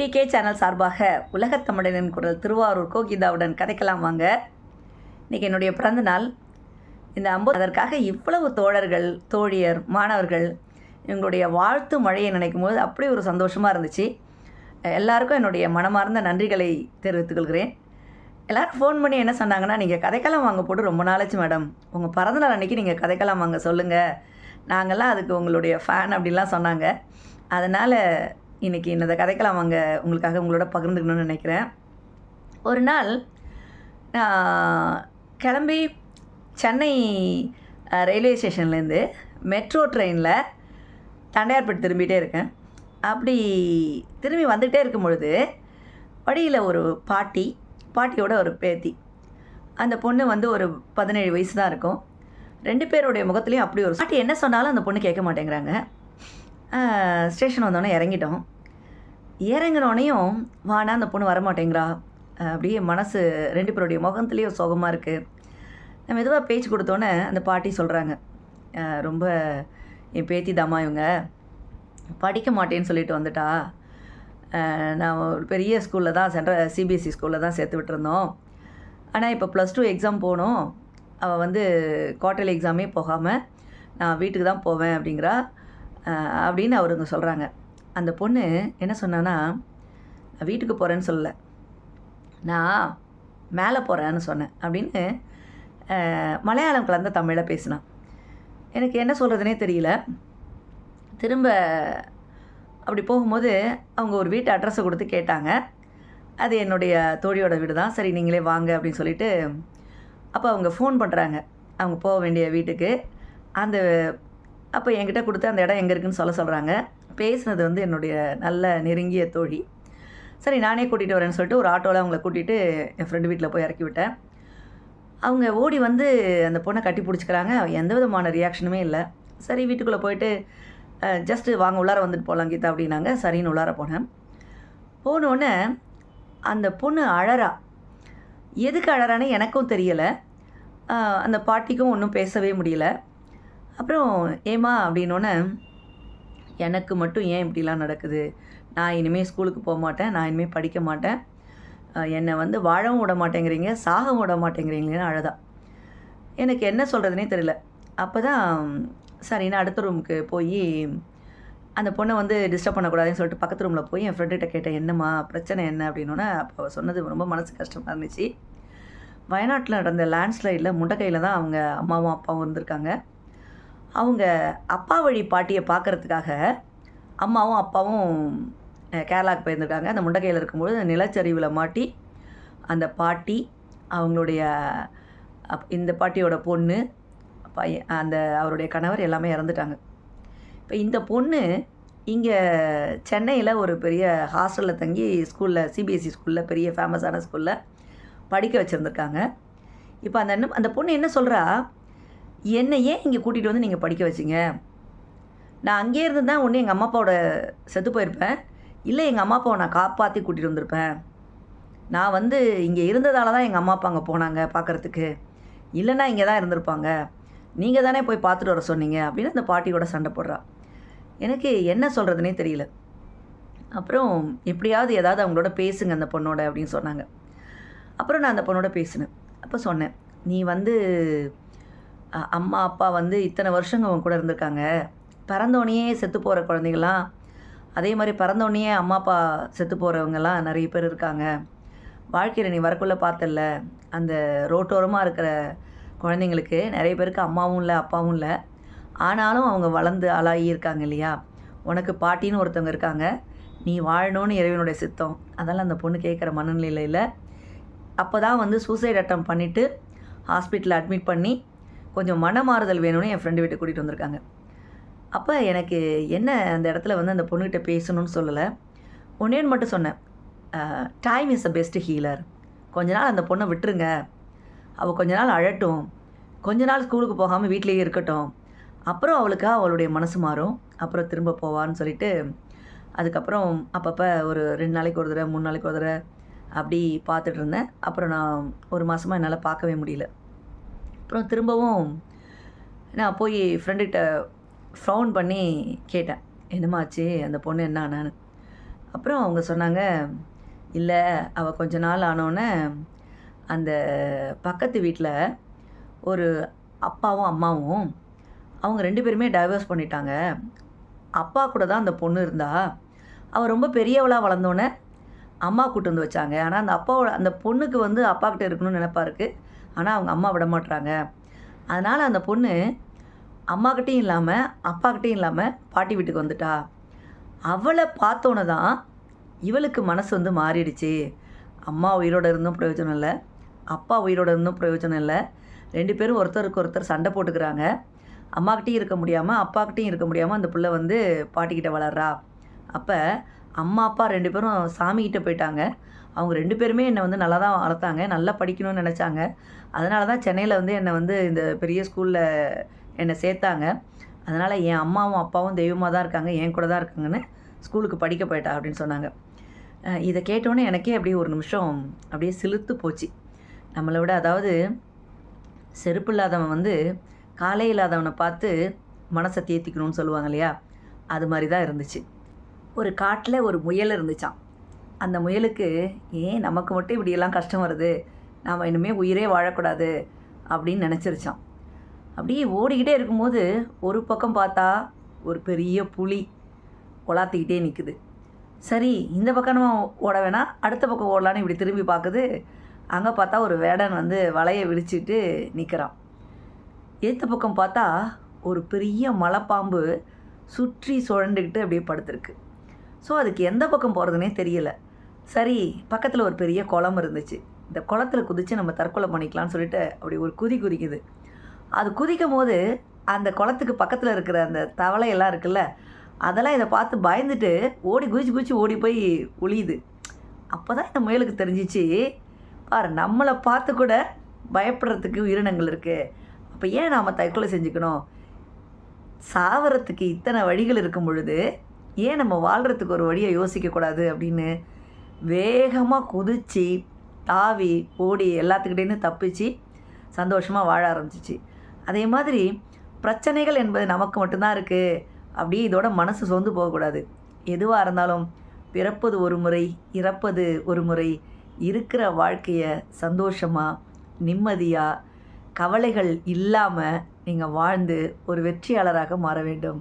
Two K channel சார்பாக உலகத் தமிழனின் குரல் திருவாரூர் கோகிதாவுடன் கதைக்கலாம் வாங்க. இன்றைக்கி என்னுடைய பிறந்த நாள். இந்த அம்பு அதற்காக இவ்வளவு தோழர்கள் தோழியர் மாணவர்கள் எங்களுடைய வாழ்த்து மழையை நினைக்கும் போது அப்படி ஒரு சந்தோஷமாக இருந்துச்சு. எல்லாருக்கும் என்னுடைய மனமார்ந்த நன்றிகளை தெரிவித்துக் கொள்கிறேன். எல்லோரும் ஃபோன் பண்ணி என்ன சொன்னாங்கன்னா நீங்கள் கதைக்கலாம் வாங்க போட்டு ரொம்ப நாளாச்சு மேடம். உங்கள் பிறந்தநாள் அன்றைக்கி நீங்கள் கதைக்கலாம் வாங்க சொல்லுங்கள் நாங்கள்லாம் அதுக்கு உங்களுடைய ஃபேன் அப்படிலாம் சொன்னாங்க. அதனால் இன்றைக்கி இந்த கதைக்கலாம் வாங்க உங்களுக்காக உங்களோட பகிர்ந்துக்கணும்னு நினைக்கிறேன். ஒரு நாள் நான் கிளம்பி சென்னை ரயில்வே ஸ்டேஷன்லேருந்து மெட்ரோ ட்ரெயினில் தண்டையார்பேட்டு திரும்பிகிட்டே இருக்கேன். அப்படி திரும்பி வந்துகிட்டே இருக்கும் பொழுது வழியில் ஒரு பாட்டி பாட்டியோட ஒரு பேத்தி. அந்த பொண்ணு வந்து ஒரு பதினேழு வயசு தான் இருக்கும். ரெண்டு பேருடைய முகத்துலேயும் அப்படி ஒரு பாட்டி என்ன சொன்னாலும் அந்த பொண்ணு கேட்க மாட்டேங்கிறாங்க. ஸ்டேஷன் வந்தோடனே இறங்கிட்டோம். இறங்கினோடனையும் வானா அந்த பொண்ணு வரமாட்டேங்கிறா. அப்படியே மனசு ரெண்டு பேருடைய முகத்துலேயும் சோகமாக இருக்குது நம்ம மெதுவாக பேச்சு கொடுத்தோன்னே அந்த பாட்டி சொல்கிறாங்க ரொம்ப என் பேத்தி தாம்மா இவங்க. படிக்க மாட்டேன்னு சொல்லிட்டு வந்துட்டா. நான் ஒரு பெரிய ஸ்கூலில் தான் சென்ட்ரல் சிபிஎஸ்சி ஸ்கூலில் தான் சேர்த்து விட்டுருந்தோம். ஆனால் இப்போ ப்ளஸ் டூ எக்ஸாம் போகணும் அவள் வந்து குவார்டர்லி எக்ஸாமே போகாமல் நான் வீட்டுக்கு தான் போவேன் அப்படிங்கிறா. அப்படின்னு அவருங்க சொல்கிறாங்க அந்த பொண்ணு என்ன சொன்னான்னா வீட்டுக்கு போகிறேன்னு சொல்லலை. நான் மேலே போகிறேன்னு சொன்னேன். அப்படின்னு மலையாளம் கலந்த தமிழில் பேசினான். எனக்கு என்ன சொல்கிறதுனே தெரியல. திரும்ப அப்படி போகும்போது அவங்க ஒரு வீட்டு அட்ரஸை கொடுத்து கேட்டாங்க. அது என்னுடைய தோழியோட வீடு தான். சரி நீங்களே வாங்க. அப்படின்னு சொல்லிட்டு அப்போ அவங்க ஃபோன் பண்ணுறாங்க அவங்க போக வேண்டிய வீட்டுக்கு. அந்த அப்போ என்கிட்ட கொடுத்து அந்த இடம் எங்கே இருக்குன்னு சொல்ல சொல்கிறாங்க பேசினது வந்து என்னுடைய நல்ல நெருங்கிய தோழி. சரி நானே கூட்டிகிட்டு வரேன்னு சொல்லிட்டு ஒரு ஆட்டோவில் அவங்கள கூட்டிகிட்டு என் ஃப்ரெண்டு வீட்டில் போய் இறக்கி விட்டேன். அவங்க ஓடி வந்து அந்த பொண்ணை கட்டி பிடிச்சிக்கிறாங்க. எந்த விதமான ரியாக்ஷனுமே இல்லை. சரி வீட்டுக்குள்ளே போயிட்டு ஜஸ்ட்டு வாங்க உள்ளார வந்துட்டு போகலாம் கீதா அப்படின்னாங்க. சரின்னு உள்ளார போனேன். போனோடனே அந்த பொண்ணு அழறா. எதுக்கு அழறான்னு எனக்கும் தெரியலை. அந்த பாட்டிக்கும் ஒன்றும் பேசவே முடியல. அப்புறம் ஏமா அப்படின்னோடனே எனக்கு மட்டும் ஏன் இப்படிலாம் நடக்குது? நான் இனிமேல் ஸ்கூலுக்கு போக மாட்டேன். நான் இனிமேல் படிக்க மாட்டேன். என்னை வந்து வாழவும் விட மாட்டேங்கிறீங்க சாகவும் விட மாட்டேங்கிறீங்களேன்னு அழுதா. எனக்கு என்ன சொல்கிறதுனே தெரியல. அப்போ தான் சரின்னு அடுத்த ரூமுக்கு போய் அந்த பொண்ணை வந்து டிஸ்டர்ப் பண்ணக்கூடாதுன்னு சொல்லிட்டு பக்கத்து ரூமில் போய் என் ஃப்ரெண்டுகிட்ட கேட்டேன் என்னம்மா பிரச்சனை என்ன? அப்படின்னோடனே அப்போ சொன்னது ரொம்ப மனசு கஷ்டமாக இருந்துச்சு. வயநாட்டில் நடந்த லேண்ட்ஸ்லைடில் முண்டக்கையில் தான் அவங்க அம்மாவும் அப்பாவும் இருந்திருக்காங்க. அவங்க அப்பா வழி பாட்டியை பார்க்கறதுக்காக அம்மாவும் அப்பாவும் கேரளாவுக்கு போயிருந்துருக்காங்க அந்த முண்டக்கையில் இருக்கும்போது நிலச்சரிவில் மாட்டி அந்த பாட்டி அவங்களுடைய அப் இந்த பாட்டியோட பொண்ணு பையன் அந்த அவருடைய கணவர் எல்லாமே இறந்துட்டாங்க. இப்போ இந்த பொண்ணு இங்கே சென்னையில் ஒரு பெரிய ஹாஸ்டலில் தங்கி ஸ்கூலில் சிபிஎஸ்சி ஸ்கூலில் பெரிய ஃபேமஸான ஸ்கூலில் படிக்க வச்சுருந்துருக்காங்க. இப்போ அந்த என்ன அந்த பொண்ணு என்ன சொல்கிறா என்னை ஏன் இங்கே கூட்டிகிட்டு வந்து நீங்கள் படிக்க வச்சிங்க? நான் அங்கேயே இருந்து தான் ஒன்று எங்கள் அம்மா அப்பாவோட செத்து போயிருப்பேன். இல்லை எங்கள் அம்மா அப்பாவை நான் காப்பாற்றி கூட்டிகிட்டு வந்திருப்பேன். நான் வந்து இங்கே இருந்ததால தான் எங்கள் அம்மா அப்பா அங்கே போனாங்க பார்க்குறதுக்கு இல்லைன்னா இங்கே தான் இருந்திருப்பாங்க. நீங்கள் தானே போய் பார்த்துட்டு வர சொன்னீங்க அப்படின்னு அந்த பாட்டியோட சண்டை போடுறா. எனக்கு என்ன சொல்கிறதுனே தெரியல. அப்புறம் எப்படியாவது ஏதாவது அவங்களோட பேசுங்க அந்த பொண்ணோட அப்படின்னு சொன்னாங்க. அப்புறம் நான் அந்த பொண்ணோட பேசினேன். அப்போ சொன்னேன் நீ வந்து அம்மா அப்பா வந்து இத்தனை வருஷங்க அவங்க கூட இருந்திருக்காங்க. பிறந்தோடனே செத்து போகிற குழந்தைங்களாம். அதே மாதிரி பிறந்தோடனே அம்மா அப்பா செத்து போகிறவங்கலாம் நிறைய பேர் இருக்காங்க. வாழ்க்கையில் நீ வரக்குள்ளே பார்த்தல்ல அந்த ரோட்டோரமாக இருக்கிற குழந்தைங்களுக்கு நிறைய பேருக்கு அம்மாவும் இல்லை அப்பாவும் இல்லை. ஆனாலும் அவங்க வளர்ந்து ஆளாகி இருக்காங்க இல்லையா? உனக்கு பாட்டின்னு ஒருத்தவங்க இருக்காங்க. நீ வாழணும்னு இறைவனுடைய சித்தம். அதெல்லாம் அந்த பொண்ணு கேட்குற மனநிலையில் இல்லை. அப்போ தான் வந்து சூசைட் அட்டம் பண்ணிவிட்டு ஹாஸ்பிட்டலில் அட்மிட் பண்ணி கொஞ்சம் மனமாறுதல் வேணும்னு என் ஃப்ரெண்டு வீட்டை கூட்டிகிட்டு வந்திருக்காங்க. அப்போ எனக்கு என்ன அந்த இடத்துல வந்து அந்த பொண்ணுகிட்ட பேசணும்னு சொல்லலை. ஒன்னேன்னு மட்டும் சொன்னேன். Time is a best healer கொஞ்ச நாள் அந்த பொண்ணை விட்டுருங்க. அவள் கொஞ்ச நாள் அழட்டும். கொஞ்ச நாள் ஸ்கூலுக்கு போகாமல் வீட்டிலேயே இருக்கட்டும். அப்புறம் அவளுக்கு அவளுடைய மனசு மாறும். அப்புறம் திரும்ப போவான்னு சொல்லிட்டு அதுக்கப்புறம் அப்பப்போ ஒரு ரெண்டு நாளைக்கு ஒரு தடவை மூணு நாளைக்கு ஒரு தடவை அப்படி பார்த்துட்டு இருந்தேன். அப்புறம் நான் ஒரு மாதமாக என்னால் பார்க்கவே முடியல. அப்புறம் திரும்பவும் நான் போய் ஃப்ரெண்டுக்கிட்ட ஃபோன் பண்ணி கேட்டேன். என்னமாச்சு அந்த பொண்ணு என்ன ஆனான்னு. அப்புறம் அவங்க சொன்னாங்க இல்லை அவள் கொஞ்ச நாள் ஆனோடனே அந்த பக்கத்து வீட்டில் ஒரு அப்பாவும் அம்மாவும் அவங்க ரெண்டு பேருமே டைவர்ஸ் பண்ணிட்டாங்க. அப்பா கூட தான் அந்த பொண்ணு இருந்தா. அவள் ரொம்ப பெரியவளாக வளர்ந்தோன்னே அம்மா கூட்டு வந்து வச்சாங்க. ஆனால் அந்த அப்பாவோட அந்த பொண்ணுக்கு வந்து அப்பா கிட்ட இருக்கணும்னு நினப்பா இருக்குது ஆனால் அவங்க அம்மா விட மாட்டுறாங்க அதனால் அந்த பொண்ணு அம்மாக்கிட்டையும் இல்லாமல் அப்பாக்கிட்டையும் இல்லாமல் பாட்டி வீட்டுக்கு வந்துட்டா. அவளை பார்த்தோன்னே தான் இவளுக்கு மனசு வந்து மாறிடுச்சு. அம்மா உயிரோட இருந்தும் பிரயோஜனம் இல்லை. அப்பா உயிரோட இருந்தும் பிரயோஜனம் இல்லை. ரெண்டு பேரும் ஒருத்தருக்கு ஒருத்தர் சண்டை போட்டுக்கிறாங்க. அம்மாக்கிட்டையும் இருக்க முடியாமல் அப்பாக்கிட்டையும் இருக்க முடியாமல் அந்த பிள்ளை வந்து பாட்டிக்கிட்ட வளர்றா. அப்போ அம்மா அப்பா ரெண்டு பேரும் சாமிக்கிட்ட போயிட்டாங்க. அவங்க ரெண்டு பேருமே என்னை வந்து நல்லா தான் வளர்த்தாங்க நல்லா படிக்கணும்னு நினச்சாங்க. அதனால தான் சென்னையில் வந்து என்னை வந்து இந்த பெரிய ஸ்கூலில் என்னை சேர்த்தாங்க. அதனால் என் அம்மாவும் அப்பாவும் தெய்வமாக தான் இருக்காங்க என் கூட தான் இருக்காங்கன்னு ஸ்கூலுக்கு படிக்க போயிட்டா அப்படின்னு சொன்னாங்க. இதை கேட்டோன்னே எனக்கே அப்படியே ஒரு நிமிஷம் அப்படியே சிலுத்து போச்சு. நம்மளை விட அதாவது செருப்பு இல்லாதவன் வந்து காலை இல்லாதவனை பார்த்து மனசை தேத்திக்கணும்னு சொல்லுவாங்க இல்லையா? அது மாதிரி தான் இருந்துச்சு. ஒரு காட்டில் ஒரு முயல் இருந்துச்சான் அந்த முயலுக்கு ஏன் நமக்கு மட்டும் இப்படியெல்லாம் கஷ்டம் வருது? நாம் இனிமேல் உயிரே வாழக்கூடாது அப்படின்னு நினச்சிருச்சான். அப்படியே ஓடிக்கிட்டே இருக்கும்போது ஒரு பக்கம் பார்த்தா ஒரு பெரிய புலி கொலாத்திக்கிட்டே நிற்குது சரி இந்த பக்கம் நம்ம ஓட வேணாம். அடுத்த பக்கம் ஓடலான்னு இப்படி திரும்பி பார்க்குது. அங்கே பார்த்தா ஒரு வேடன் வந்து வலையை விரிச்சிட்டு நிற்கிறான் ஏற்ற பக்கம் பார்த்தா ஒரு பெரிய மலைப்பாம்பு சுற்றி சுழண்டுக்கிட்டு அப்படியே படுத்துருக்கு. ஸோ அதுக்கு எந்த பக்கம் போகிறதுனே தெரியல. சரி பக்கத்தில் ஒரு பெரிய குளம் இருந்துச்சு. இந்த குளத்துல குதித்து நம்ம தற்கொலை பண்ணிக்கலாம்னு சொல்லிட்டு அப்படி ஒரு குதி குதிக்குது. அது குதிக்கும் போது அந்த குளத்துக்கு பக்கத்தில் இருக்கிற அந்த தவளையெல்லாம் இருக்குல்ல அதெல்லாம் இதை பார்த்து பயந்துட்டு ஓடி குதிச்சு குதிச்சு ஓடி போய் ஒளியுது. அப்போ தான் இந்த முயலுக்கு தெரிஞ்சிச்சு பாரு நம்மளை பார்த்து கூட பயப்படுறதுக்கு உயிரினங்கள் இருக்குது அப்போ ஏன் நாம் தற்கொலை செஞ்சுக்கணும்? சாவறதுக்கு இத்தனை வழிகள் இருக்கும் பொழுது ஏன் நம்ம வாழ்கிறதுக்கு ஒரு வழியை யோசிக்கக்கூடாது அப்படின்னு வேகமாக குதிச்சு தாவி ஓடி எல்லாத்துக்கிட்டேருந்து தப்பிச்சு சந்தோஷமாக வாழ ஆரம்பிச்சிச்சு. அதே மாதிரி பிரச்சனைகள் என்பது நமக்கு மட்டும்தான் இருக்குது அப்படியே இதோட மனசு சோர்ந்து போகக்கூடாது. எதுவாக இருந்தாலும் பிறப்பது ஒரு முறை இறப்பது ஒரு முறை இருக்கிற வாழ்க்கையை சந்தோஷமாக நிம்மதியாக கவலைகள் இல்லாமல் நீங்கள் வாழ்ந்து ஒரு வெற்றியாளராக மாற வேண்டும்.